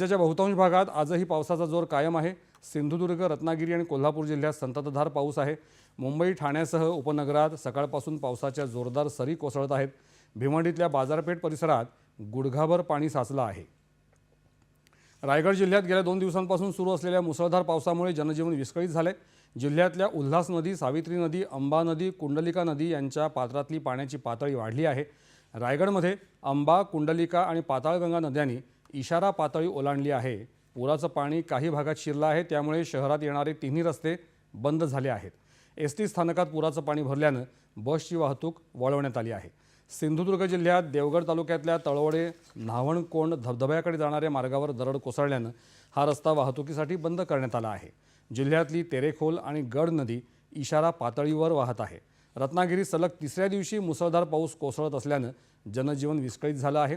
राज्याच्या बहुतांश भागात आजही पावसाचा जोर कायम आहे. सिंधुदुर्ग रत्नागिरी आणि कोल्हापूर जिल्ह्यात संततधार पाऊस आहे. मुंबई ठाण्यासह उपनगरात सकाळपासून पावसाच्या जोरदार सरी कोसळत आहेत. भिवंडीतल्या बाजारपेठ परिसरात गुडघाभर पाणी साचलं आहे. रायगड जिल्ह्यात गेल्या दोन दिवसांपासून सुरू असलेल्या मुसळधार पावसामुळे जनजीवन विस्कळीत झाले जिल्ह्यातल्या उल्हास नदी सावित्री नदी अंबा नदी कुंडलिका नदी यांच्या पात्रातली पाण्याची पातळी वाढली आहे. रायगडमध्ये अंबा कुंडलिका आणि पाताळगंगा नद्यांनी इशारा पातळी ओलांडली आहे. पुराचं पाणी काही भागात शिरलं आहे त्यामुळे शहरात येणारे तिन्ही रस्ते बंद झाले आहेत. एस टी स्थानकात पुराचं पाणी भरल्यानं बसची वाहतूक वळवण्यात आली आहे. सिंधुदुर्ग जिल्ह्यात देवगड तालुक्यातल्या तळवडे न्हावणकोंड धबधब्याकडे जाणाऱ्या मार्गावर दरड कोसळल्यानं हा रस्ता वाहतुकीसाठी बंद करण्यात आला आहे. जिल्ह्यातली तेरेखोल आणि गड नदी इशारा पातळीवर वाहत आहे. रत्नागिरी सलग तिसऱ्या दिवशी मुसळधार पाऊस कोसळत असल्यानं जनजीवन विस्कळीत झालं आहे.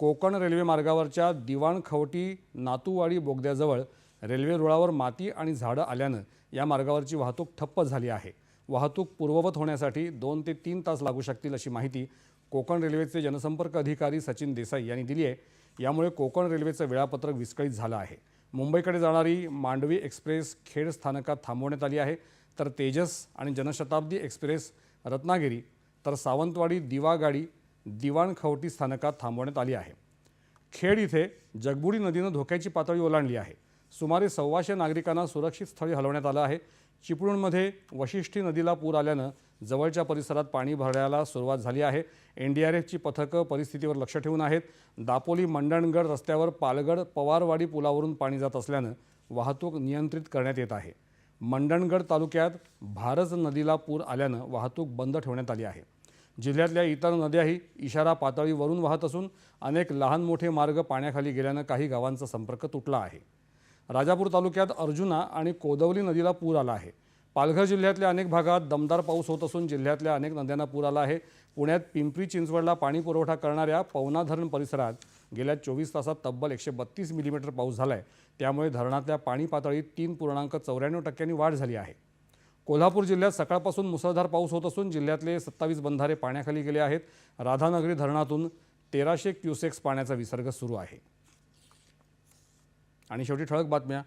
कोकण रेल्वे मार्गावरच्या दिवाण खवटी नातूवाडी बोगद्याजवळ रेल्वे रुळावर माती आणि झाडं आल्यानं या मार्गावरची वाहतूक ठप्प झाली आहे. वाहतूक पूर्ववत होण्यासाठी दोन ते तीन तास लागू शकतील अशी माहिती कोकण रेल्वेचे जनसंपर्क अधिकारी सचिन देसाई यांनी दिली आहे. यामुळे कोकण रेल्वेचं वेळापत्रक विस्कळीत झालं आहे. मुंबईकडे जाणारी मांडवी एक्सप्रेस खेड स्थानकात थांबवण्यात आली आहे. तर तेजस आणि जनशताब्दी एक्सप्रेस रत्नागिरी तर सावंतवाडी दिवा गाडी दिवाण खवटी स्थानकात थांबवण्यात आली आहे. खेड इथे जगबुडी नदीनं धोक्याची पातळी ओलांडली आहे. सुमारे सव्वाशे नागरिकांना सुरक्षित स्थळी हलवण्यात आलं आहे. चिपळूणमध्ये वशिष्ठी नदीला पूर आल्यानं जवळच्या परिसरात पाणी भरायला सुरुवात झाली आहे. एन डी आर एफची पथकं परिस्थितीवर लक्ष ठेवून आहेत. दापोली मंडणगड रस्त्यावर पालगड पवारवाडी पुलावरून पाणी जात असल्यानं वाहतूक नियंत्रित करण्यात येत आहे. मंडणगड तालुक्यात भारज नदीला पूर आल्यानं वाहतूक बंद ठेवण्यात आली आहे. जिल्ह्यातल्या इतर नद्याही इशारा पातळीवरून वाहत असून अनेक लहान मोठे मार्ग पाण्याखाली गेल्यानं काही गावांचा संपर्क तुटला आहे. राजापूर तालुक्यात अर्जुना आणि कोदवली नदीला पूर आला आहे. पालघर जिल्ह्यातल्या अनेक भागात दमदार पाऊस होत असून जिल्ह्यातल्या अनेक नद्यांना पूर आला आहे. पुण्यात पिंपरी चिंचवडला पाणी पुरवठा करणाऱ्या पवना धरण परिसरात गेल्या चोवीस तासात तब्बल एकशे बत्तीस मिलीमीटर पाऊस झाला आहे त्यामुळे धरणातल्या पाणी पातळीत तीन पूर्णांक चौऱ्याण्णव टक्क्यांनी वाढ झाली आहे. कोल्हापूर जिल्ह्यात सकाळपासून मुसळधार पाऊस होत असून जिल्ह्यातले सत्तावीस बंधारे पाण्याखाली गेले आहेत. राधानगरी धरणातून तेराशे क्युसेक्स पाण्याचा विसर्ग सुरू आहे. आणि शेवटी ठळक बातम्या.